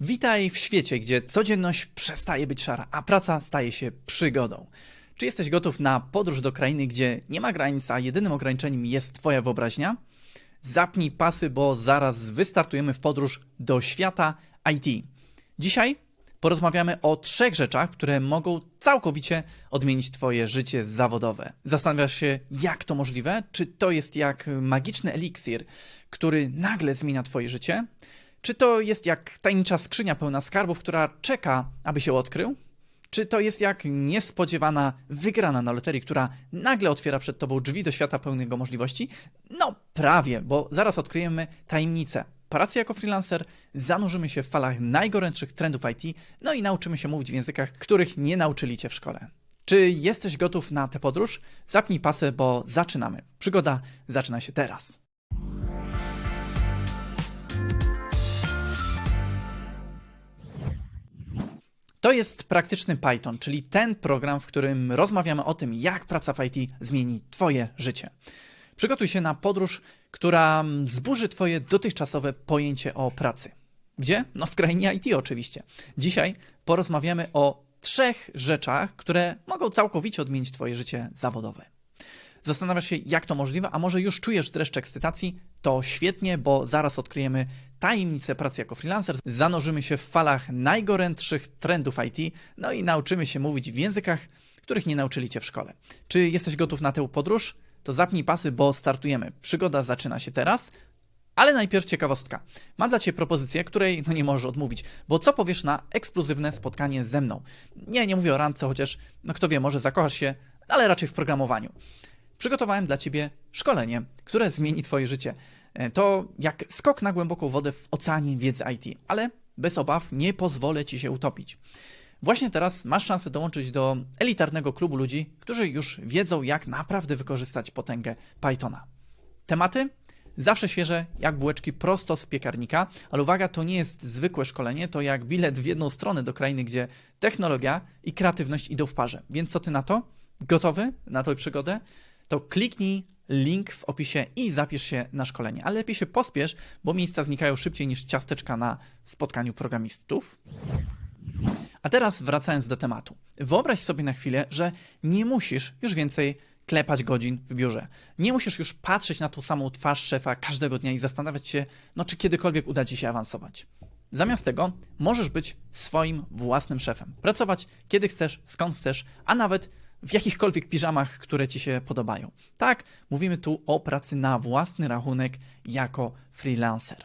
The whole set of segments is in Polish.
Witaj w świecie, gdzie codzienność przestaje być szara, a praca staje się przygodą. Czy jesteś gotów na podróż do krainy, gdzie nie ma granic, a jedynym ograniczeniem jest Twoja wyobraźnia? Zapnij pasy, bo zaraz wystartujemy w podróż do świata IT. Dzisiaj porozmawiamy o trzech rzeczach, które mogą całkowicie odmienić Twoje życie zawodowe. Zastanawiasz się, jak to możliwe? Czy to jest jak magiczny eliksir, który nagle zmienia Twoje życie? Czy to jest jak tajemnicza skrzynia pełna skarbów, która czeka, aby się odkrył? Czy to jest jak niespodziewana wygrana na loterii, która nagle otwiera przed tobą drzwi do świata pełnego możliwości? No, prawie, bo zaraz odkryjemy tajemnicę. Pracy jako freelancer, zanurzymy się w falach najgorętszych trendów IT, no i nauczymy się mówić w językach, których nie nauczyli cię w szkole. Czy jesteś gotów na tę podróż? Zapnij pasy, bo zaczynamy. Przygoda zaczyna się teraz. To jest praktyczny Python, czyli ten program, w którym rozmawiamy o tym, jak praca w IT zmieni Twoje życie. Przygotuj się na podróż, która zburzy Twoje dotychczasowe pojęcie o pracy. Gdzie? No w krainie IT oczywiście. Dzisiaj porozmawiamy o trzech rzeczach, które mogą całkowicie odmienić Twoje życie zawodowe. Zastanawiasz się, jak to możliwe, a może już czujesz dreszcz ekscytacji? To świetnie, bo zaraz odkryjemy tajemnicę pracy jako freelancer, zanurzymy się w falach najgorętszych trendów IT, no i nauczymy się mówić w językach, których nie nauczyli Cię w szkole. Czy jesteś gotów na tę podróż? To zapnij pasy, bo startujemy. Przygoda zaczyna się teraz. Ale najpierw ciekawostka. Mam dla Ciebie propozycję, której no nie możesz odmówić, bo co powiesz na ekskluzywne spotkanie ze mną? Nie, nie mówię o randce, chociaż no kto wie, może zakochasz się, ale raczej w programowaniu przygotowałem dla Ciebie szkolenie, które zmieni Twoje życie. E, To jak skok na głęboką wodę w oceanie wiedzy IT, ale bez obaw nie pozwolę Ci się utopić. Właśnie teraz masz szansę dołączyć do elitarnego klubu ludzi, którzy już wiedzą, jak naprawdę wykorzystać potęgę Pythona. Tematy? Zawsze świeże, jak bułeczki prosto z piekarnika, ale uwaga, to nie jest zwykłe szkolenie, to jak bilet w jedną stronę do krainy, gdzie technologia i kreatywność idą w parze. Więc co ty na to? Gotowy na tę przygodę? To kliknij link w opisie i zapisz się na szkolenie. Ale lepiej się pospiesz, bo miejsca znikają szybciej niż ciasteczka na spotkaniu programistów. A teraz wracając do tematu. Wyobraź sobie na chwilę, że nie musisz już więcej klepać godzin w biurze. Nie musisz już patrzeć na tą samą twarz szefa każdego dnia i zastanawiać się, no czy kiedykolwiek uda ci się awansować. Zamiast tego możesz być swoim własnym szefem. Pracować kiedy chcesz, skąd chcesz, a nawet w jakichkolwiek piżamach, które ci się podobają. Tak, mówimy tu o pracy na własny rachunek jako freelancer.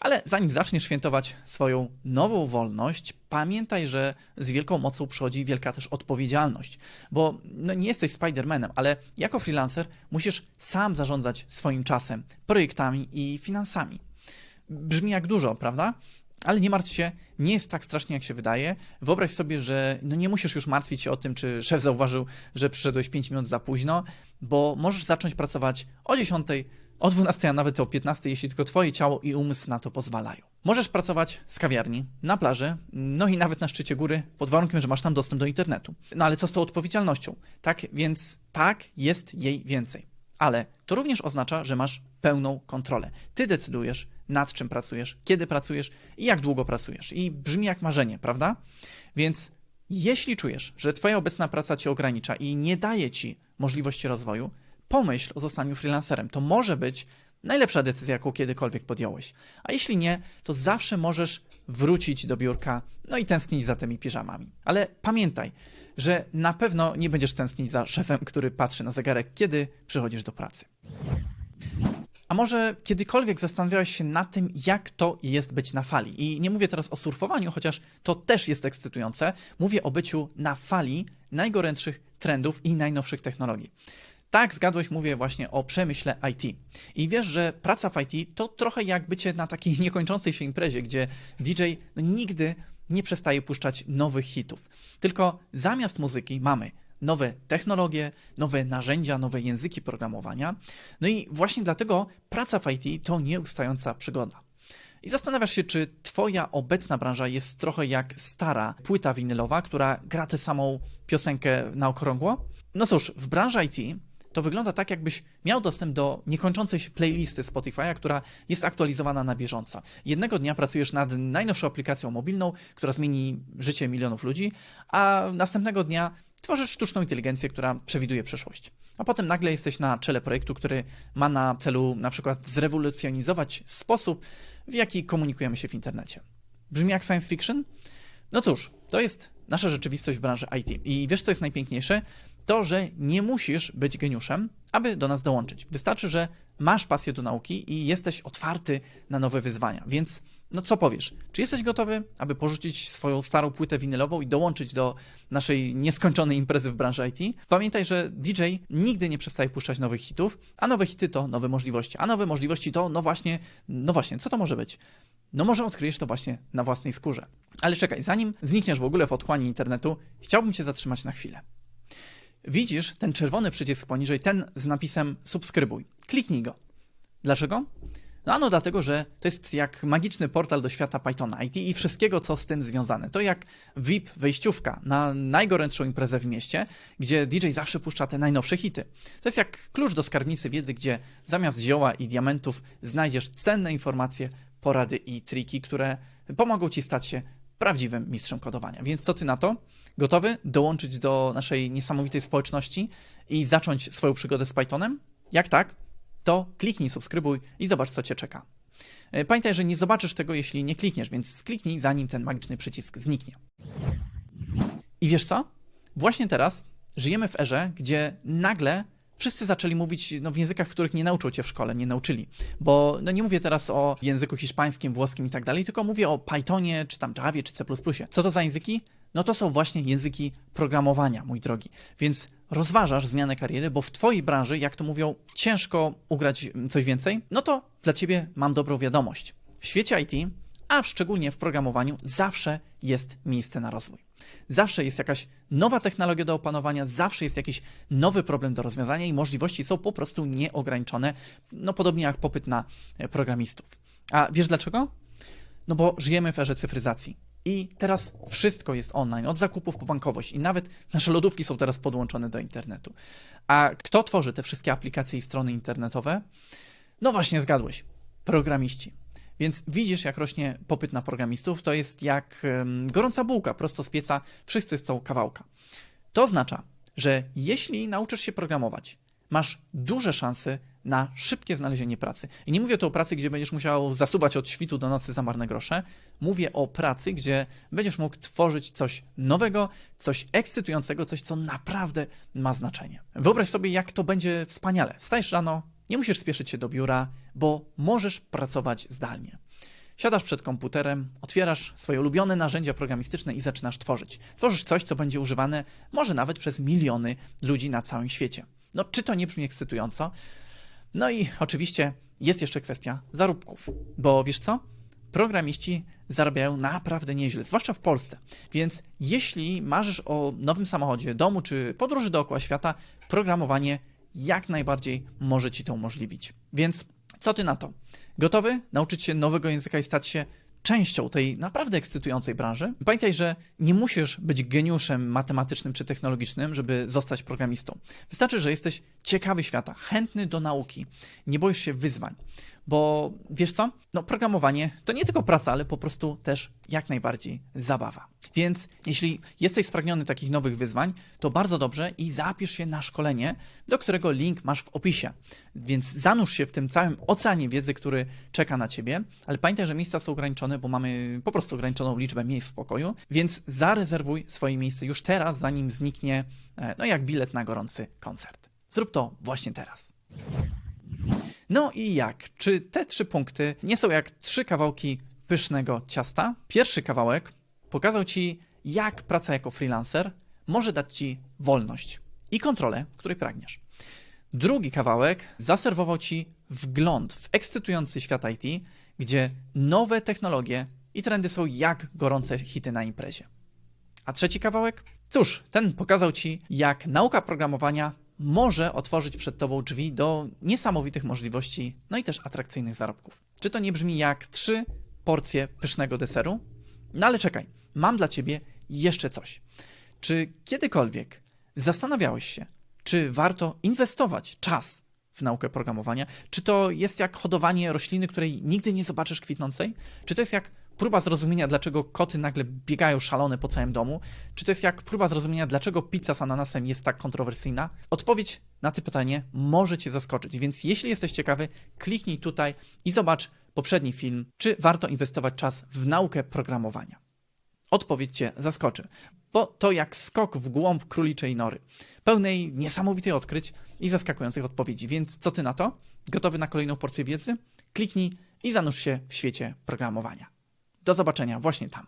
Ale zanim zaczniesz świętować swoją nową wolność, pamiętaj, że z wielką mocą przychodzi wielka też odpowiedzialność, bo no nie jesteś Spidermanem, ale jako freelancer musisz sam zarządzać swoim czasem, projektami i finansami. Brzmi jak dużo, prawda? Ale nie martw się, nie jest tak strasznie, jak się wydaje. Wyobraź sobie, że no nie musisz już martwić się o tym, czy szef zauważył, że przyszedłeś 5 minut za późno, bo możesz zacząć pracować o 10, o 12, a nawet o 15, jeśli tylko Twoje ciało i umysł na to pozwalają. Możesz pracować z kawiarni, na plaży, no i nawet na szczycie góry, pod warunkiem, że masz tam dostęp do internetu. No ale co z tą odpowiedzialnością? Tak więc tak, jest jej więcej. Ale to również oznacza, że masz pełną kontrolę. Ty decydujesz, nad czym pracujesz, kiedy pracujesz i jak długo pracujesz. I brzmi jak marzenie, prawda? Więc jeśli czujesz, że Twoja obecna praca Cię ogranicza i nie daje Ci możliwości rozwoju, pomyśl o zostaniu freelancerem. To może być najlepsza decyzja, jaką kiedykolwiek podjąłeś. A jeśli nie, to zawsze możesz wrócić do biurka, no i tęsknić za tymi piżamami. Ale pamiętaj, że na pewno nie będziesz tęsknić za szefem, który patrzy na zegarek, kiedy przychodzisz do pracy. A może kiedykolwiek zastanawiałeś się nad tym, jak to jest być na fali? I nie mówię teraz o surfowaniu, chociaż to też jest ekscytujące. Mówię o byciu na fali najgorętszych trendów i najnowszych technologii. Tak, zgadłeś, mówię właśnie o przemyśle IT. I wiesz, że praca w IT to trochę jak bycie na takiej niekończącej się imprezie, gdzie DJ nigdy nie przestaje puszczać nowych hitów. Tylko zamiast muzyki mamy nowe technologie, nowe narzędzia, nowe języki programowania. No i właśnie dlatego praca w IT to nieustająca przygoda. I zastanawiasz się, czy Twoja obecna branża jest trochę jak stara płyta winylowa, która gra tę samą piosenkę na okrągło? No cóż, w branży IT to wygląda tak, jakbyś miał dostęp do niekończącej się playlisty Spotify'a, która jest aktualizowana na bieżąco. Jednego dnia pracujesz nad najnowszą aplikacją mobilną, która zmieni życie milionów ludzi, a następnego dnia tworzysz sztuczną inteligencję, która przewiduje przyszłość. A potem nagle jesteś na czele projektu, który ma na celu na przykład zrewolucjonizować sposób, w jaki komunikujemy się w internecie. Brzmi jak science fiction? No cóż, to jest nasza rzeczywistość w branży IT. I wiesz, co jest najpiękniejsze? To, że nie musisz być geniuszem, aby do nas dołączyć. Wystarczy, że masz pasję do nauki i jesteś otwarty na nowe wyzwania. Więc, no co powiesz? Czy jesteś gotowy, aby porzucić swoją starą płytę winylową i dołączyć do naszej nieskończonej imprezy w branży IT? Pamiętaj, że DJ nigdy nie przestaje puszczać nowych hitów, a nowe hity to nowe możliwości, a nowe możliwości to, no właśnie, no właśnie, co to może być? No może odkryjesz to właśnie na własnej skórze. Ale czekaj, zanim znikniesz w ogóle w otchłani internetu, chciałbym cię zatrzymać na chwilę. Widzisz ten czerwony przycisk poniżej, ten z napisem subskrybuj. Kliknij go. Dlaczego? No ano dlatego, że to jest jak magiczny portal do świata Pythona IT i wszystkiego, co z tym związane. To jak VIP wejściówka na najgorętszą imprezę w mieście, gdzie DJ zawsze puszcza te najnowsze hity. To jest jak klucz do skarbnicy wiedzy, gdzie zamiast zioła i diamentów znajdziesz cenne informacje, porady i triki, które pomogą ci stać się prawdziwym mistrzem kodowania. Więc co ty na to? Gotowy dołączyć do naszej niesamowitej społeczności i zacząć swoją przygodę z Pythonem? Jak tak? To kliknij subskrybuj i zobacz, co cię czeka. E, Pamiętaj, że nie zobaczysz tego, jeśli nie klikniesz, więc kliknij, zanim ten magiczny przycisk zniknie. I wiesz co? Właśnie teraz żyjemy w erze, gdzie nagle wszyscy zaczęli mówić no, w językach, w których nie nauczą cię w szkole, nie nauczyli. Bo no, nie mówię teraz o języku hiszpańskim, włoskim i tak dalej, tylko mówię o Pythonie, czy tam Javie, czy C++. Co to za języki? No to są właśnie języki programowania, mój drogi. Więc rozważasz zmianę kariery, bo w twojej branży, jak to mówią, ciężko ugrać coś więcej, no to dla ciebie mam dobrą wiadomość. W świecie IT, a szczególnie w programowaniu, zawsze jest miejsce na rozwój. Zawsze jest jakaś nowa technologia do opanowania, zawsze jest jakiś nowy problem do rozwiązania i możliwości są po prostu nieograniczone, no podobnie jak popyt na e, programistów. A wiesz dlaczego? No bo żyjemy w erze cyfryzacji. I teraz wszystko jest online, od zakupów po bankowość i nawet nasze lodówki są teraz podłączone do internetu. A kto tworzy te wszystkie aplikacje i strony internetowe? No właśnie, zgadłeś. Programiści. Więc widzisz, jak rośnie popyt na programistów, to jest jak gorąca bułka prosto z pieca, wszyscy chcą kawałka. To oznacza, że jeśli nauczysz się programować, masz duże szanse na szybkie znalezienie pracy. I nie mówię tu o pracy, gdzie będziesz musiał zasuwać od świtu do nocy za marne grosze. Mówię o pracy, gdzie będziesz mógł tworzyć coś nowego, coś ekscytującego, coś, co naprawdę ma znaczenie. Wyobraź sobie, jak to będzie wspaniale. Stajesz rano, nie musisz spieszyć się do biura, bo możesz pracować zdalnie. Siadasz przed komputerem, otwierasz swoje ulubione narzędzia programistyczne i zaczynasz tworzyć. Tworzysz coś, co będzie używane może nawet przez miliony ludzi na całym świecie. No, czy to nie brzmi ekscytująco? No i oczywiście jest jeszcze kwestia zarobków, bo wiesz co? Programiści zarabiają naprawdę nieźle, zwłaszcza w Polsce. Więc jeśli marzysz o nowym samochodzie, domu czy podróży dookoła świata, programowanie jak najbardziej może ci to umożliwić. Więc co ty na to? Gotowy nauczyć się nowego języka i stać się częścią tej naprawdę ekscytującej branży. Pamiętaj, że nie musisz być geniuszem matematycznym czy technologicznym, żeby zostać programistą. Wystarczy, że jesteś ciekawy świata, chętny do nauki, nie boisz się wyzwań. Bo wiesz co? No, programowanie to nie tylko praca, ale po prostu też jak najbardziej zabawa. Więc jeśli jesteś spragniony takich nowych wyzwań, to bardzo dobrze i zapisz się na szkolenie, do którego link masz w opisie. Więc zanurz się w tym całym oceanie wiedzy, który czeka na ciebie, ale pamiętaj, że miejsca są ograniczone, bo mamy po prostu ograniczoną liczbę miejsc w pokoju, więc zarezerwuj swoje miejsce już teraz, zanim zniknie, e, no jak bilet na gorący koncert. Zrób to właśnie teraz. No i jak? Czy te trzy punkty nie są jak trzy kawałki pysznego ciasta? Pierwszy kawałek pokazał Ci, jak praca jako freelancer może dać Ci wolność i kontrolę, której pragniesz. Drugi kawałek zaserwował Ci wgląd w ekscytujący świat IT, gdzie nowe technologie i trendy są jak gorące hity na imprezie. A trzeci kawałek? Cóż, ten pokazał Ci, jak nauka programowania może otworzyć przed Tobą drzwi do niesamowitych możliwości, no i też atrakcyjnych zarobków. Czy to nie brzmi jak trzy porcje pysznego deseru? No ale czekaj, mam dla Ciebie jeszcze coś. Czy kiedykolwiek zastanawiałeś się, czy warto inwestować czas w naukę programowania? Czy to jest jak hodowanie rośliny, której nigdy nie zobaczysz kwitnącej? Czy to jest jak próba zrozumienia, dlaczego koty nagle biegają szalone po całym domu? Czy to jest jak próba zrozumienia, dlaczego pizza z ananasem jest tak kontrowersyjna? Odpowiedź na to pytanie może Cię zaskoczyć, więc jeśli jesteś ciekawy, kliknij tutaj i zobacz poprzedni film, czy warto inwestować czas w naukę programowania. Odpowiedź Cię zaskoczy, bo to jak skok w głąb króliczej nory, pełnej niesamowitych odkryć i zaskakujących odpowiedzi. Więc co Ty na to? Gotowy na kolejną porcję wiedzy? Kliknij i zanurz się w świecie programowania. Do zobaczenia właśnie tam.